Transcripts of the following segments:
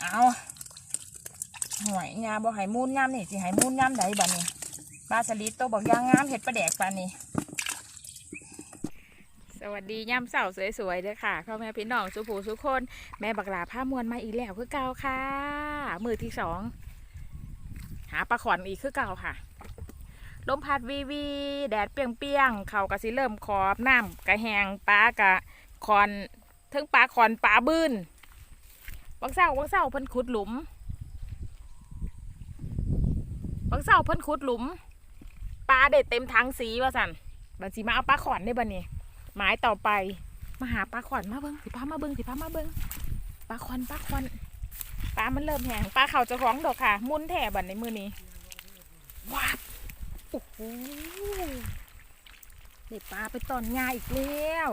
เอาหวยงาบ่ให้มูนงามนี่สิให้มูนงามใดบัดนี้ปลาสลิดตัวบอกยางงามเห็ดปลาแดกปานนี้สวัสดีย่ำเสาสวยๆเด้อค่ะพ่อแม่พี่น้องสุภูสุคน แม่บักลาผ้ามวนมาอีกแล้วคือเก่าค่ะ มือที่สองหาปลาขอนอีกคือเก่าค่ะลมพัดวีวี แดดเปียงๆเขากระสิเริ่มขอบน้ำกระแหงปลากระคอนทั้งปลาขอนปลาบืน วังเศร้าวังเศร้าเพิ่นขุดหลุมวังเศร้าเพิ่นขุดหลุมปลาเด็ดเต็มทั้งสีว่าสันบัดสิมาเอาปลาขอนได้บัดนี้หมายต่อไปมาหาปลาขอนมาเบิ้งสิพามาเบิ้งสิพามาเบิ้งปลาขอนปลาขอนปลามันเริ่มแห้งปลาเข่าจะของดอกค่ะ มุนแถบัดในมือนี้ว้าบโอ้โหได้ปลาไปตอนง่ายอีกแล้ว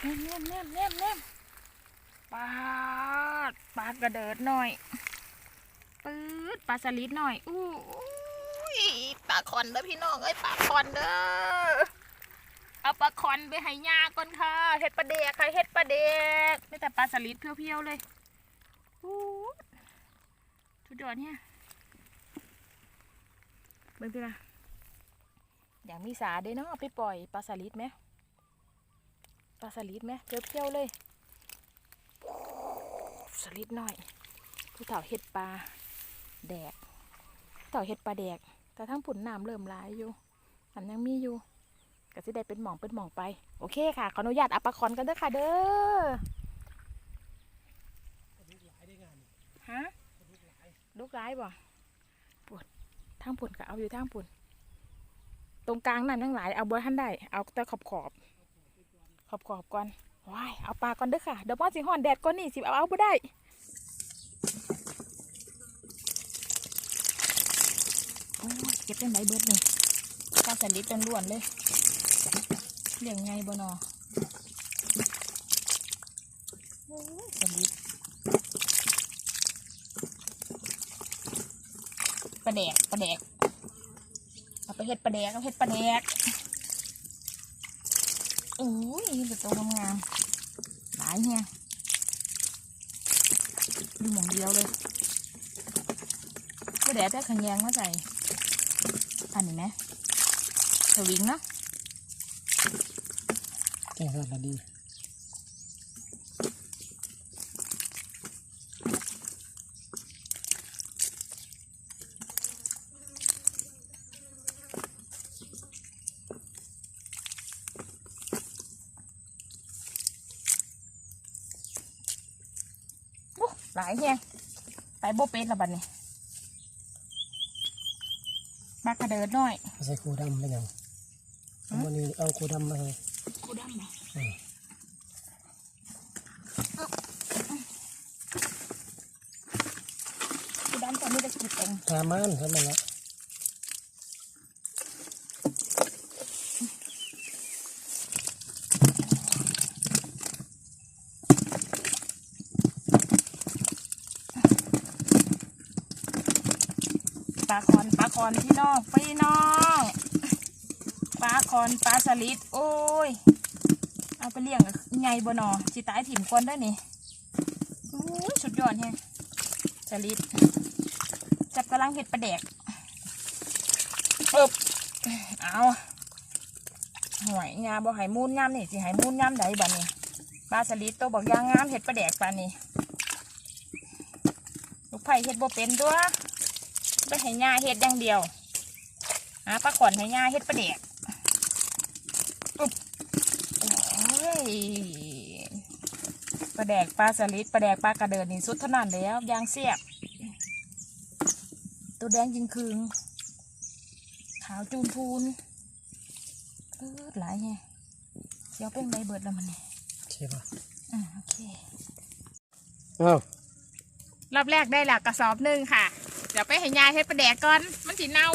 แนมแนมแนมแนมแน ปลาดปลากระเดิดหน่อยปื๊ดปลาสลิดหน่อยอู้ปลาคอนเด้อพี่น้องเอ้ยปลาคอนเด้อเอาปลาคอนไปให้ยาก่อนค่ะเห็ดปลาเดกค่ะเห็ดปลาเดกไม่แต่ปลาสลิดเพียวๆเลยอู้สุดยอดเนี่ยเบิ่งสิละอยากมีสาเด้เนาะเอาไปปล่อยปลาสลิดไหมปลาสลิดไหมเพียวๆเลย สลิดหน่อย ผู้เฒ่าเห็ดปลาแดกผู้เฒ่าเห็ดปลาแดก แต่ทั้งผุนน้ำเริ่มหลายอยู่อันยังมีอยู่ก็สิได้เป็นหมองเป็นหมองไป โอเคค่ะ ขออนุญาตอัปปะคอนกันเด้อค่ะเด้อฮะลูกร้ายบ่ปวดทางปุ่นก็เอาอยู่ทางปุ่น ตรงกลางนั่นทั้งหลายเอาบ่ท่านได้ เอาแต่ขอบขอบขอบขอบก่อน ว้ายเอาปลาก่อนเด้อค่ะเดี๋ยวพ่อสิห่อนแดดก่อนนี่สิเอาเอาบ่ได้โอ้ยเก็บเป็นไหนเบิดเลยปลาสลิดล้วนเลยเลี้ยงไงบ่นอโอ้ยสลิดปลาแดกปลาแดกเอาไปเฮ็ดปลาแดกเอาเฮ็ดปลาแดกโอ้ยเป็นตัวงามๆ หลายเนี่ยดูหมองเดียวเลยปลาแดกแต่ขะแยงมาใส่ อันนี้ไหมสวิงเนาะแจ้งสวัสดีโอ้หลายแฮงไปโบเป็ดละบัดนี้มากระเดิดหน่อยเอาใส่คูดำเป็นยังเอาวันนี้เอาคูดำมาให้กูดำไหมอืมกูดำแต่ไม่ได้กินเองทามันทำมันละาคอนปลาคอนพี่น้องพี่น้องปลาคอนปลาสลิดโอ้ยเอาไปเลี้ยงไงบนอสิตายถิ่มคนได้นี่โอ้ยสุดยอดแฮงสลิดจับกำลังเห็ดปลาแดกเอบเอาหวยงาบ่ให้มูนงามนี่สิให้มูนงามใดบัดนี้ปลาสลิดตัวบอกยางงามเห็ดปลาแดกปลานนี้ลูกไผ่เห็ดบ่เป็นตัว ไปให้ย่าเฮ็ดอย่างเดียวหาปลาขอนให้ย่าเฮ็ดปลาแดกอุ๊บโอ้ยปลาแดกปลาสลิดปลาแดกปลากระเดินนี่สุดเท่านั้นแล้วยางเสียบ ตัวแดงยิงคืงขาวจูนพูนเออหลายไงเดี๋ยวเป็นใบเบิดแล้วมันนี่ใช่ปะอ่าโอเคอ้าวรอบแรกได้ละกระสอบหนึ่งค่ะ เดี๋ยวไปให้ยายเฮ็ดปลาแดกก่อน มันสิเน่า